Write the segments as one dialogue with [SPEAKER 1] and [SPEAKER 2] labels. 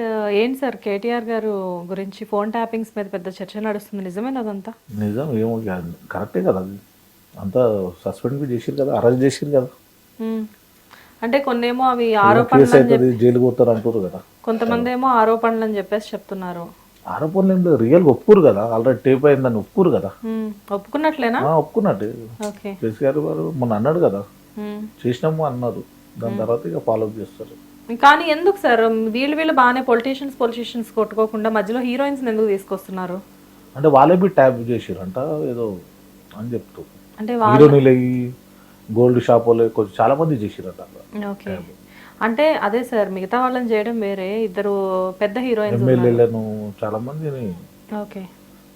[SPEAKER 1] And ఏంటి sir KTR గారు గురించి ఫోన్ ట్యాపింగ్స్ మీద పెద్ద చర్చ నడుస్తుంది. నిజమేనా అదంతా?
[SPEAKER 2] నిజం ఏమో. కరెక్టే కదా. అది అంతా సస్పెండ్ చేసిరు కదా అరెస్ట్ చేసిరు కదా.
[SPEAKER 1] అంటే కొన్నేమో అవి ఆరోపణలు
[SPEAKER 2] జైలు పోతారు అంటారు కదా.
[SPEAKER 1] కొంతమంది ఏమో ఆరోపణలు అని చెప్పేసి చెప్తున్నారు.
[SPEAKER 2] ఆరోపణలు ఏం లేదు రియల్గా ఒప్పుకోరు కదా. ఆల్రెడీ టేప్ అయిందని ఒప్పుకోరు కదా.
[SPEAKER 1] ఒప్పుకున్నట్లేనా?
[SPEAKER 2] ఒప్పుకున్నట్టు.
[SPEAKER 1] ఓకే.
[SPEAKER 2] కేసీఆర్ గారు మొన్న అన్నాడు కదా. చేసినాము అన్నారు. దాని తర్వాత ఇక ఫాలో అప్ చేస్తారు.
[SPEAKER 1] కానీ ఎందుకు సార్? వీళ్ళు వీళ్ళు బాగానే పొలిటీషియన్స్ పొలిటీషియన్స్ కొట్టుకోకుండా మధ్యలో హీరోయిన్స్ ఎందుకు తీసుకొస్తున్నారు?
[SPEAKER 2] అంటే వాళ్ళే బి ట్యాప్ చేసిరంట ఏదో అని చెప్తూ.
[SPEAKER 1] అంటే
[SPEAKER 2] హీరోయిన్లు గోల్డ్ షాప్ వాళ్ళు కొంచెం చాలా మంది చేసిరట
[SPEAKER 1] ఓకే. అంటే అదే సార్ మిగతా వాళ్ళని చేయడం వేరే ఇద్దరు పెద్ద హీరోయిన్స్
[SPEAKER 2] ఎమ్మెల్యేలను చాలా మందిని
[SPEAKER 1] ఓకే.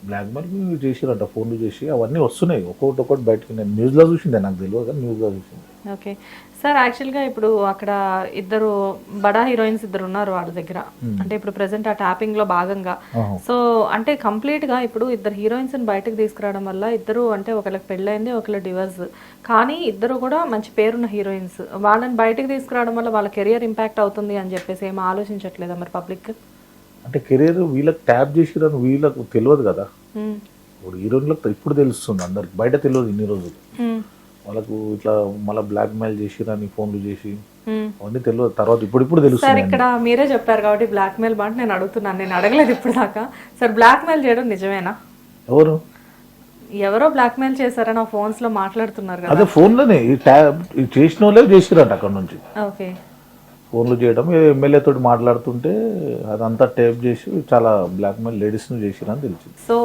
[SPEAKER 2] బ్లాక్ మెయిల్ చేసిరంట ఫోన్లు చేసి అవన్నీ వస్తున్నాయి. ఒక్కొక్కటి ఒక్కొక్కటి బయటకి నేను న్యూస్లో చూసిందే నాకు తెలియదు కానీ న్యూస్లో చూసింది
[SPEAKER 1] ఓకే. సార్ యాక్చువల్గా ఇప్పుడు అక్కడ ఇద్దరు బడా హీరోయిన్స్ ఇద్దరు ఉన్నారు వాళ్ళ దగ్గర. అంటే ఇప్పుడు ప్రెసెంట్ ఆ ట్యాపింగ్లో భాగంగా. సో అంటే కంప్లీట్గా ఇప్పుడు ఇద్దరు హీరోయిన్స్ బయటకు తీసుకురావడం వల్ల ఇద్దరు అంటే ఒకళ్ళకి పెళ్ళైంది ఒకళ్ళ డివర్స్ కానీ ఇద్దరు కూడా మంచి పేరున్న హీరోయిన్స్ వాళ్ళని బయటకు తీసుకురావడం వల్ల వాళ్ళ కెరియర్ ఇంపాక్ట్ అవుతుంది అని చెప్పేసి ఏం ఆలోచించట్లేదా మరి పబ్లిక్
[SPEAKER 2] అంటే కెరీర్ వీళ్ళకి ట్యాప్ చేసిరని వీళ్ళకు తెలియదు కదా. ఇప్పుడు హీరోయిన్లకు ఇప్పుడు తెలుస్తుంది అందరికి బయట తెలియదు ఇన్ని రోజులు. వాళ్ళకు ఇట్లా మళ్ళీ బ్లాక్ మెయిల్ చేసిరని ఫోన్లు చేసి అవన్నీ తెలియదు. తర్వాత ఇప్పుడు ఇప్పుడు
[SPEAKER 1] సార్
[SPEAKER 2] తెలుస్తుంది
[SPEAKER 1] ఇక్కడ మీరే చెప్పారు కాబట్టి బ్లాక్ మెయిల్ బాంట్ నేను అడుగుతున్నాను నేను అడగలేదు ఇప్పుడు దాకా సార్ బ్లాక్ మెయిల్ చేయడం నిజమేనా?
[SPEAKER 2] ఎవరు?
[SPEAKER 1] ఎవరో బ్లాక్ మెయిల్ చేశారని ఫోన్స్లో మాట్లాడుతున్నారు కదా.
[SPEAKER 2] అదే ట్యాప్ ఈ చేసిన వాళ్ళే చేసిరంట అక్కడ నుంచి.
[SPEAKER 1] ఓకే.
[SPEAKER 2] ఫోన్లు చేయడం. ఎమ్మెల్యే తోటి మాట్లాడుతుంటే అదంతా టేప్ చేసి చాలా బ్లాక్ మెయిల్ లేడీస్ను చేసిరని తెలిసింది.
[SPEAKER 1] సో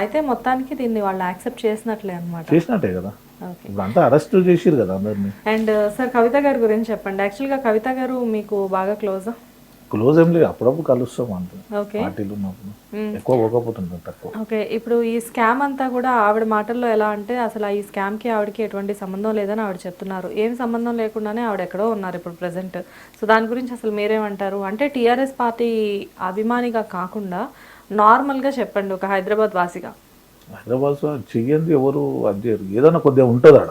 [SPEAKER 1] అయితే మొత్తానికి దీన్ని వాళ్ళు యాక్సెప్ట్ చేసినట్లే అనమాట
[SPEAKER 2] చేసినట్టే కదా. అంతా అరెస్ట్ చేసిరు కదా అందరినీ.
[SPEAKER 1] అండ్ సార్ కవిత గారి గురించి చెప్పండి. యాక్చువల్గా కవిత గారు మీకు బాగా క్లోజ్?
[SPEAKER 2] క్లోజ్ ఏం లేదు అప్పుడప్పుడు కలుస్తాం అంతే.
[SPEAKER 1] ఓకే.
[SPEAKER 2] పార్టీలు ఉన్నప్పుడు. ఎక్కువ పోకపోతుంటాం తక్కువ.
[SPEAKER 1] ఓకే ఇప్పుడు ఈ స్కామ్ అంతా కూడా ఆవిడ మాటల్లో ఎలా అంటే అసలు ఈ స్కామ్కి ఆవిడకి ఎటువంటి సంబంధం లేదని ఆవిడ చెప్తున్నారు. ఏం సంబంధం లేకుండానే ఆవిడ ఎక్కడో ఉన్నారు ఇప్పుడు ప్రజెంట్. సో దాని గురించి అసలు మీరేమంటారు? అంటే టీఆర్ఎస్ పార్టీ అభిమానిగా కాకుండా నార్మల్గా చెప్పండి ఒక హైదరాబాద్ వాసిగా.
[SPEAKER 2] హైదరాబాద్ చెయ్యంది ఎవరు అది చేయరు ఏదైనా కొద్దిగా ఉంటుంది ఆడ.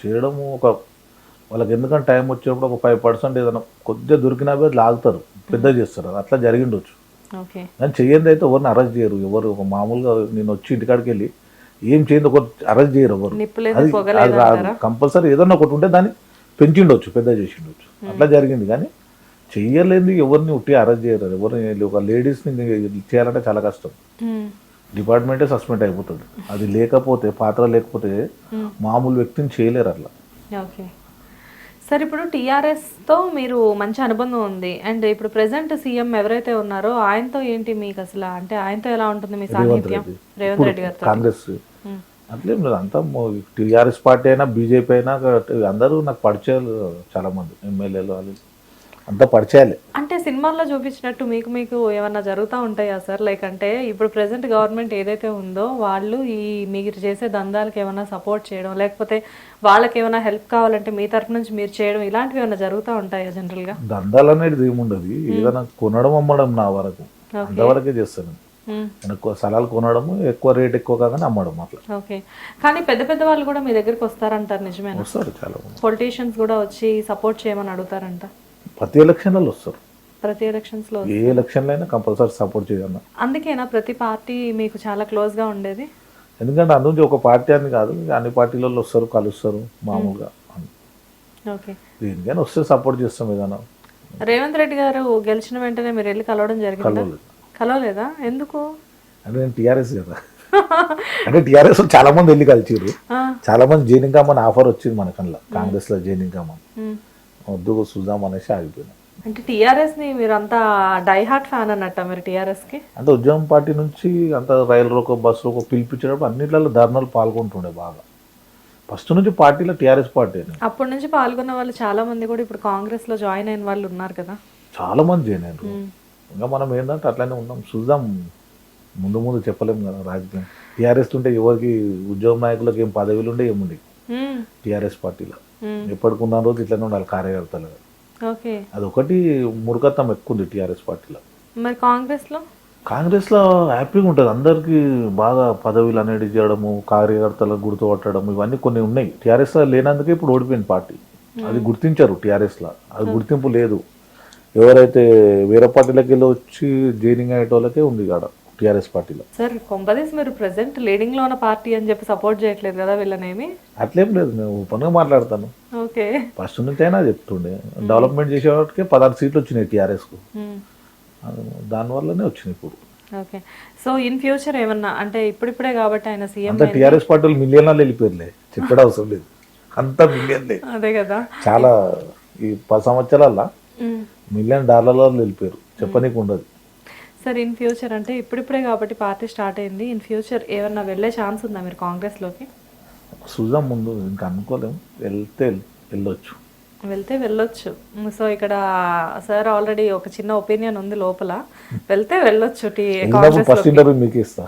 [SPEAKER 2] చేయడము ఒక వాళ్ళకి ఎందుకంటే టైం వచ్చేప్పుడు ఒక ఫైవ్ పర్సెంట్ ఏదైనా కొద్దిగా దొరికినా లాగుతారు పెద్ద చేస్తారు. అది అట్లా జరిగిండొచ్చు. కానీ చెయ్యంది అయితే ఎవరిని అరెస్ట్ చేయరు. ఎవరు ఒక మామూలుగా నేను వచ్చి ఇంటికాడికి వెళ్ళి ఏం చేయండి ఒక అరెస్ట్ చేయరు ఎవరు. కంపల్సరీ ఏదన్నా ఒకటి ఉంటే దాన్ని పెంచిండొచ్చు పెద్ద చేసిండొచ్చు. అట్లా జరిగింది. కానీ చెయ్యలేంది ఎవరిని ఉట్టి అరెస్ట్ చేయరు. ఎవరిని ఒక లేడీస్ని చేయాలంటే చాలా కష్టం. డిపార్ట్మెంటే సస్పెండ్ అయిపోతుంది. అది లేకపోతే పాత్ర లేకపోతే మామూలు వ్యక్తిని చేయలేరు అట్లా.
[SPEAKER 1] సార్ ఇప్పుడు టీఆర్ఎస్తో మీరు మంచి అనుబంధం ఉంది. అండ్ ఇప్పుడు ప్రెసెంట్ సీఎం ఎవరైతే ఉన్నారో ఆయనతో ఏంటి మీకు అసలు అంటే ఆయనతో ఎలా ఉంటుంది మీ సాన్నిధ్యం
[SPEAKER 2] రెడ్డి.
[SPEAKER 1] రేవంత్ రెడ్డి గారితో.
[SPEAKER 2] కాంగ్రెస్. అట్లేం లేదు అంతా టీఆర్ఎస్ పార్టీ అయినా బీజేపీ అయినా అందరూ నాకు పరిచయాలు చాలా మంది ఎమ్మెల్యేలు వాళ్ళు. అంతా పరిచయాలే.
[SPEAKER 1] అంటే సినిమాల్లో చూపించినట్టు మీకు మీకు ఏమన్నా జరుగుతూ ఉంటాయా సార్? లైక్ అంటే ఇప్పుడు ప్రెసెంట్ గవర్నమెంట్ ఏదైతే ఉందో వాళ్ళు ఈ మీరు చేసే దందాలకు ఏమైనా సపోర్ట్ చేయడం లేకపోతే వాళ్ళకి ఏమైనా హెల్ప్ కావాలంటే మీ తరపు నుంచి మీరు చేయడం ఇలాంటివి ఏమైనా జరుగుతూ ఉంటాయా జనరల్గా?
[SPEAKER 2] దందాలు అనేది ఏముండదు ఏదైనా కొనడం అమ్మడం నా వరకు. అంతవరకే చేస్తాను. ఎక్కువ స్థలాలు కొనడము ఎక్కువ రేట్ ఎక్కువ కాగానే అమ్మడం అట్లా.
[SPEAKER 1] ఓకే. కానీ పెద్ద పెద్ద వాళ్ళు కూడా మీ దగ్గరికి వస్తారంటారు నిజమేనా?
[SPEAKER 2] వస్తారు చాలా
[SPEAKER 1] పొలిటీషియన్స్ కూడా వచ్చి సపోర్ట్ చేయమని అడుగుతారంట.
[SPEAKER 2] ప్రతి ఎలక్షన్లలో వస్తారు.
[SPEAKER 1] ప్రతి ఎలక్షన్స్లో
[SPEAKER 2] ఏ అయినా కంపల్సరీ సపోర్ట్ చేయన్న
[SPEAKER 1] అందుకేనా ప్రతి పార్టీ మీకు చాలా క్లోజ్గా ఉండేది?
[SPEAKER 2] ఎందుకంటే అందులో ఒక పార్టీ అని కాదు అన్ని పార్టీలలో వస్తారు కలుస్తారు మామూలుగా.
[SPEAKER 1] ఓకే.
[SPEAKER 2] దేనికైనా వస్తే సపోర్ట్ చేస్తాం ఏదైనా.
[SPEAKER 1] రేవంత్ రెడ్డి గారు గెలిచిన వెంటనే మీరు వెళ్ళి కలవడం జరిగిందా?
[SPEAKER 2] కలవలేదు.
[SPEAKER 1] ఎందుకు?
[SPEAKER 2] అంటే నేను టీఆర్ఎస్ కదా. అంటే టీఆర్ఎస్ చాలా మంది వెళ్ళి కలిసిరు చాలా మంది జైనింగ్ కామని ఆఫర్ వచ్చింది మనకల్లా కాంగ్రెస్లో జైనింగ్ కామన్. వద్దు చూద్దాం అనేసి ఆగిపోయినా.
[SPEAKER 1] అంటే టిఆర్ఎస్ని మీరు అంతా డై హార్ట్ ఫ్యాన్ అన్నట్ట మీరు టిఆర్ఎస్కి
[SPEAKER 2] అంటే ఉద్యమం పార్టీ నుంచి అంత రైలు రోకో బస్సు రోకో పిలిపించేటప్పుడు అన్నిట్లలో ధర్నాలు పాల్గొంటుండే బాగా. ఫస్ట్ నుంచి పార్టీలో టీఆర్ఎస్ పార్టీ
[SPEAKER 1] అప్పటి నుంచి పాల్గొన్న వాళ్ళు చాలా మంది కూడా ఇప్పుడు కాంగ్రెస్లో జాయిన్ అయిన వాళ్ళు ఉన్నారు కదా.
[SPEAKER 2] చాలా మంది జాయిన్ అయ్యారు. ఇంకా మనం ఏంటంటే అట్లానే ఉన్నాం. చూద్దాం. ముందు ముందు చెప్పలేము కదా రాజకీయం. టీఆర్ఎస్ ఉంటే ఎవరికి ఉద్యోగ నాయకులకు ఏం పదవులు ఉండే ఏముండే టీఆర్ఎస్ పార్టీలో. ఎప్పటికున్న రోజు ఇట్లనే ఉండాలి కార్యకర్తలు.
[SPEAKER 1] ఓకే
[SPEAKER 2] అదొకటి మురుకత్వం ఎక్కువ ఉంది టీఆర్ఎస్ పార్టీలో.
[SPEAKER 1] మరి కాంగ్రెస్లో
[SPEAKER 2] కాంగ్రెస్లో హ్యాపీగా ఉంటుంది. అందరికీ బాగా పదవులు అనేది చేయడము కార్యకర్తలకు గుర్తుపట్టడం ఇవన్నీ కొన్ని ఉన్నాయి. టీఆర్ఎస్లో లేనందుకే ఇప్పుడు ఓడిపోయింది పార్టీ. అది గుర్తించారు టీఆర్ఎస్లో. అది గుర్తింపు లేదు. ఎవరైతే వేరే పార్టీలకి వెళ్ళి వచ్చి జైనింగ్ అయ్యే వాళ్ళకే ఉంది కాడ. టీఆర్ఎస్ పార్టీలో.
[SPEAKER 1] సార్ కొంపదీస్ మీరు ప్రెసెంట్ లీడింగ్లో ఉన్న పార్టీ అని చెప్పి సపోర్ట్ చేయట్లేదు కదా వీళ్ళనేమి?
[SPEAKER 2] అట్లేం లేదు నేను ఓపెన్గా మాట్లాడతాను.
[SPEAKER 1] ఓకే.
[SPEAKER 2] ఫస్ట్ నుంచి అయినా చెప్తుండే. డెవలప్మెంట్ చేసేవాటికే పదహారు సీట్లు వచ్చినాయి టీఆర్ఎస్కు. దానివల్లనే వచ్చినాయి ఇప్పుడు.
[SPEAKER 1] ఓకే. సో ఇన్ ఫ్యూచర్ ఏమన్నా అంటే ఇప్పుడిప్పుడే కాబట్టి ఆయన సీఎం
[SPEAKER 2] అంతా టీఆర్ఎస్ పార్టీలు మిలియన్లలో వెళ్ళిపోయారులే. చెప్పడం అవసరం లేదు. అంతా మిలియన్లే.
[SPEAKER 1] అదే కదా.
[SPEAKER 2] చాలా ఈ పది సంవత్సరాల
[SPEAKER 1] మ్మ్.
[SPEAKER 2] మిలియన్ డాలర్లలో వెళ్ళిపోయారు. చెప్పనీకి ఉండదు.
[SPEAKER 1] సార్ ఇన్ ఫ్యూచర్ అంటే ఇప్పుడిప్పుడే కాబట్టి పార్టీ స్టార్ట్ అయింది. ఇన్ ఫ్యూచర్ ఏమన్నా వెళ్ళే ఛాన్స్ ఉందా మీరు కాంగ్రెస్లోకి
[SPEAKER 2] చూద్దాం ముందు ఇంకా అనుకోలేము వెళ్తే వెళ్- వెళ్ళొచ్చు.
[SPEAKER 1] వెళ్తే వెళ్ళొచ్చు. సో ఇక్కడ సార్ ఆల్రెడీ ఒక చిన్న ఒపీనియన్ ఉంది లోపల. వెళ్తే వెళ్ళొచ్చు
[SPEAKER 2] ఇస్తా.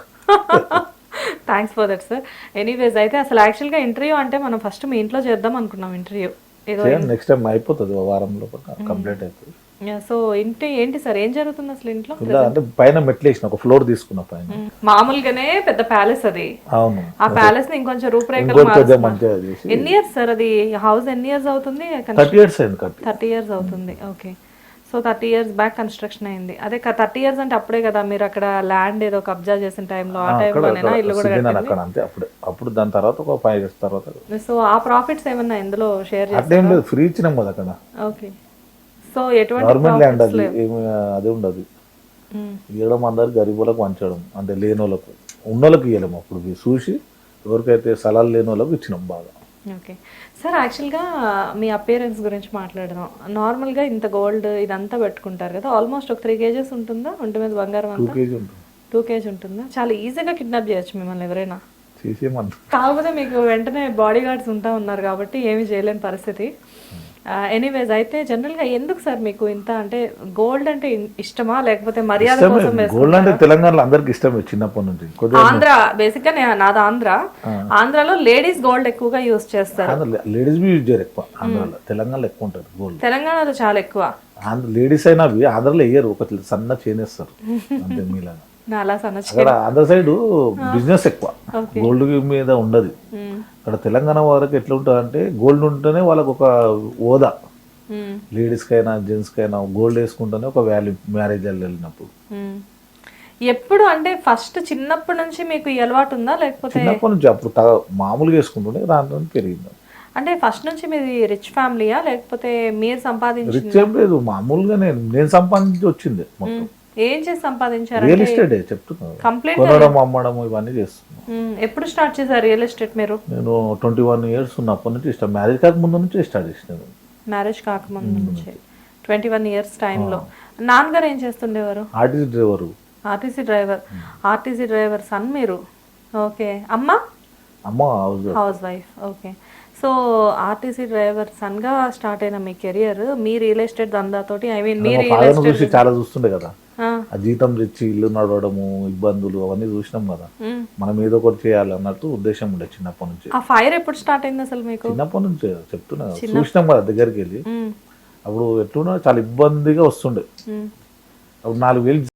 [SPEAKER 1] Thanks for that sir anyways అయితే అసలు యాక్చువల్గా ఇంటర్వ్యూ అంటే మనం ఫస్ట్ మీ ఇంట్లో చేద్దాం అనుకున్నాం ఇంటర్వ్యూ ఏదో
[SPEAKER 2] నెక్స్ట్ టైం అయిపోతుంది వారం లోపల కంప్లీట్ అవుతుంది
[SPEAKER 1] సో ఇంటి ఏంటి సార్? ఏం జరుగుతుంది అసలు ఇంట్లో?
[SPEAKER 2] అంటే పైన మెట్లు వేసిన ఒక ఫ్లోర్ తీసుకున్న పైన.
[SPEAKER 1] మ్మ్. మామూలుగానే పెద్ద ప్యాలెస్ అది.
[SPEAKER 2] అవును.
[SPEAKER 1] ఆ ప్యాలెస్ని ఇంకొంచెం రూపురేఖలు ఎన్ని ఇయర్స్ సార్ అది? హౌస్ ఎన్ని ఇయర్స్ అవుతుంది?
[SPEAKER 2] థర్టీ ఇయర్స్ అయింది
[SPEAKER 1] థర్టీ ఇయర్స్ అవుతుంది. Okay. So thirty years back construction అయింది. అదే థర్టీ ఇయర్స్ అంటే అప్పుడే కదా మీరు అక్కడ ల్యాండ్ ఏదో కబ్జా చేసిన టైంలో ఆ టైంలోనేనా ఇల్లు కూడా
[SPEAKER 2] అంతే. అప్పుడే అప్పుడు దాని తర్వాత ఒక ఫైవ్ ఇయర్స్ తర్వాత.
[SPEAKER 1] సో ఆ ప్రాఫిట్స్ ఏమన్నా ఇందులో షేర్ చేస్తారు?
[SPEAKER 2] ఫ్రీ ఇచ్చినాం కదా అక్కడ.
[SPEAKER 1] ఓకే. సో ఎటువంటి
[SPEAKER 2] గవర్నమెంట్ ల్యాండ్ అది
[SPEAKER 1] లేవు.
[SPEAKER 2] ఏమి అది ఉండదు. ఇవ్వడం అందరు గరీబులకు పంచడం అంటే లేని వాళ్ళకు ఉన్న వాళ్ళకి ఇవ్వలేము అప్పుడు చూసి ఎవరికైతే స్థలాలు లేని వాళ్ళకి ఇచ్చినాం బాగా.
[SPEAKER 1] ఓకే. సార్ యాక్చువల్గా మీ అపియరెన్స్ గురించి మాట్లాడదాం. నార్మల్గా ఇంత గోల్డ్ ఇదంతా పెట్టుకుంటారు కదా ఆల్మోస్ట్ ఒక త్రీ కేజెస్ ఉంటుందా? ఒంటి మీద బంగారం
[SPEAKER 2] టూ కేజీ ఉంటుంది.
[SPEAKER 1] టూ కేజీ ఉంటుందా? చాలా ఈజీగా కిడ్నాప్ చేయొచ్చు మిమ్మల్ని ఎవరైనా. కాకపోతే మీకు వెంటనే బాడీ గార్డ్స్ ఉంటా ఉన్నారు కాబట్టి ఏమీ చేయలేని పరిస్థితి. ఎనీవేస్ అయితే జనరల్గా ఎందుకు సార్ మీకు ఇంత అంటే గోల్డ్ అంటే ఇష్టమా? లేకపోతే మర్యాద కోసం?
[SPEAKER 2] గోల్డ్ అంటే తెలంగాణలో అందరికి ఇష్టమే చిన్నప్పటి నుంచి.
[SPEAKER 1] ఆంధ్ర బేసిక్గా నాది ఆంధ్ర. ఆంధ్రాలో లేడీస్ గోల్డ్ ఎక్కువగా యూస్ చేస్తారు.
[SPEAKER 2] లేడీస్ యూజ్ చేయరు ఎక్కువ ఆంధ్రాలో. తెలంగాణలో ఎక్కువ ఉంటుంది గోల్డ్
[SPEAKER 1] తెలంగాణలో చాలా ఎక్కువ.
[SPEAKER 2] ఆంధ్ర లేడీస్ అయినా ఆంధ్రలో వేయరు. ఒక సన్న చేనేస్తారు అంతే మీలాగా. అక్కడ ఆంధ్ర సైడ్ బిజినెస్ ఎక్కువ. గోల్డ్ మీద ఉండదు. అక్కడ తెలంగాణ వారికి ఎట్లా ఉంటుంది అంటే గోల్డ్ ఉంటేనే వాళ్ళకి ఒక హోదా లేడీస్కైనా జెంట్స్కైనా గోల్డ్ వేసుకుంటేనే ఒక వాల్యూ మ్యారేజ్ వెళ్ళినప్పుడు.
[SPEAKER 1] ఎప్పుడు అంటే ఫస్ట్ చిన్నప్పటి నుంచి మీకు ఈ అలవాటు ఉందా? లేకపోతే
[SPEAKER 2] చిన్నప్పటి నుంచి అప్పుడు మామూలుగా వేసుకుంటుండే దాంట్లో పెరిగింది.
[SPEAKER 1] అంటే ఫస్ట్ నుంచి మీది రిచ్ ఫ్యామిలీయా లేకపోతే మీరు సంపాదించి
[SPEAKER 2] రిచ్ ఏం లేదు. మామూలుగా నేను నేను సంపాదించి వచ్చింది మొత్తం.
[SPEAKER 1] ఏం చేసి సంపాదించారు
[SPEAKER 2] రియల్ ఎస్టేట్ చెప్తున్నాను
[SPEAKER 1] కంప్లీట్
[SPEAKER 2] కొనడం అమ్మడం ఇవన్నీ చేస్తున్నాను
[SPEAKER 1] ఎప్పుడు స్టార్ట్ చేశారు రియల్ ఎస్టేట్ మీరు?
[SPEAKER 2] నేను ట్వంటీ వన్ ఇయర్స్ ఉన్నప్పటి నుంచి ఇష్టం మ్యారేజ్ కాక ముందు నుంచి స్టార్ట్ చేసినాను
[SPEAKER 1] మ్యారేజ్ కాకముందు నుంచి. ట్వంటీ వన్ ఇయర్స్ టైంలో. నాన్నగారు ఏం చేస్తుండేవారు?
[SPEAKER 2] RTC driver.
[SPEAKER 1] RTC driver. RTC driver son మీరు? ఓకే. అమ్మ?
[SPEAKER 2] అమ్మ
[SPEAKER 1] housewife. Okay. So RTC driver సన్గా start అయిన మీ కెరియర్ మీ రియల్ ఎస్టేట్ దందాతోటి ఐ మీన్ మీ రియల్
[SPEAKER 2] చూసి చాలా చూస్తుండే కదా.
[SPEAKER 1] ఆ,
[SPEAKER 2] జీతం తెచ్చి ఇల్లు నడవడము ఇబ్బందులు అవన్నీ చూసినాం కదా. మనం ఏదో ఒకటి చేయాలి అన్నట్టు ఉద్దేశం ఉండే చిన్నప్పటి నుంచి
[SPEAKER 1] ఆ ఫైర్ ఎప్పుడు స్టార్ట్ అయింది అసలు మీకు
[SPEAKER 2] చిన్నప్పటి నుంచి చెప్తున్నా కదా. చూసినాం కదా దగ్గరికి వెళ్ళి అప్పుడు ఎట్లున్నా చాలా ఇబ్బందిగా వస్తుండే. అప్పుడు నాలుగు వేలు